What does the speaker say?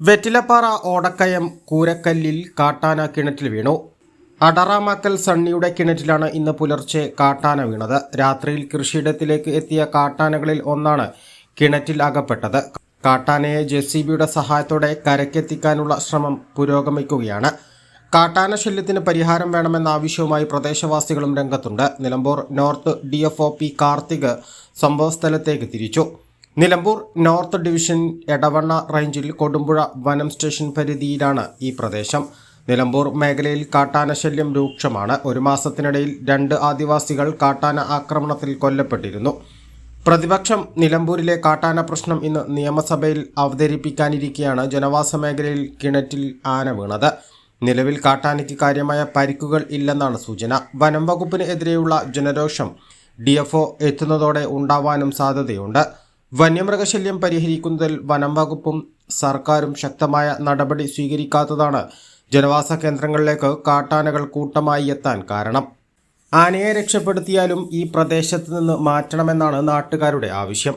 വെറ്റിലപ്പാറ ഓടക്കയം കൂരക്കല്ലിൽ കാട്ടാന കിണറ്റിൽ വീണു. അടറാമാക്കൽ സണ്ണിയുടെ കിണറ്റിലാണ് ഇന്ന് പുലർച്ചെ കാട്ടാന വീണത്. രാത്രിയിൽ കൃഷിയിടത്തിലേക്ക് എത്തിയ കാട്ടാനകളിൽ ഒന്നാണ് കിണറ്റിൽ അകപ്പെട്ടത്. കാട്ടാനയെ ജെ സി ബിയുടെ സഹായത്തോടെ കരക്കെത്തിക്കാനുള്ള ശ്രമം പുരോഗമിക്കുകയാണ്. കാട്ടാന ശല്യത്തിന് പരിഹാരം വേണമെന്ന ആവശ്യവുമായി പ്രദേശവാസികളും രംഗത്തുണ്ട്. Nilambur north D F O P Karthik സംഭവസ്ഥലത്തേക്ക് തിരിച്ചു. നിലമ്പൂർ നോർത്ത് ഡിവിഷൻ എടവണ്ണ റേഞ്ചിൽ കൊടുമ്പുഴ വനം സ്റ്റേഷൻ പരിധിയിലാണ് ഈ പ്രദേശം. നിലമ്പൂർ മേഖലയിൽ കാട്ടാന ശല്യം രൂക്ഷമാണ്. ഒരു മാസത്തിനിടയിൽ രണ്ട് ആദിവാസികൾ കാട്ടാന ആക്രമണത്തിൽ കൊല്ലപ്പെട്ടിരുന്നു. പ്രതിപക്ഷം നിലമ്പൂരിലെ കാട്ടാന പ്രശ്നം ഇന്ന് നിയമസഭയിൽ അവതരിപ്പിക്കാനിരിക്കെയാണ് ജനവാസ മേഖലയിൽ കിണറ്റിൽ ആന വീണത്. നിലവിൽ കാട്ടാനയ്ക്ക് കാര്യമായ പരിക്കുകൾ ഇല്ലെന്നാണ് സൂചന. വനം വകുപ്പിന് എതിരെയുള്ള ജനരോഷം ഡി എഫ് ഒ എത്തുന്നതോടെ ഉണ്ടാവാനും സാധ്യതയുണ്ട്. വന്യമൃഗശല്യം പരിഹരിക്കുന്നതിൽ വനം വകുപ്പും സർക്കാരും ശക്തമായ നടപടി സ്വീകരിക്കാത്തതാണ് ജനവാസ കേന്ദ്രങ്ങളിലേക്ക് കാട്ടാനകൾ കൂട്ടമായി എത്താൻ കാരണം. ആനയെ രക്ഷപ്പെടുത്തിയാലും ഈ പ്രദേശത്ത് നിന്ന് മാറ്റണമെന്നാണ് നാട്ടുകാരുടെ ആവശ്യം.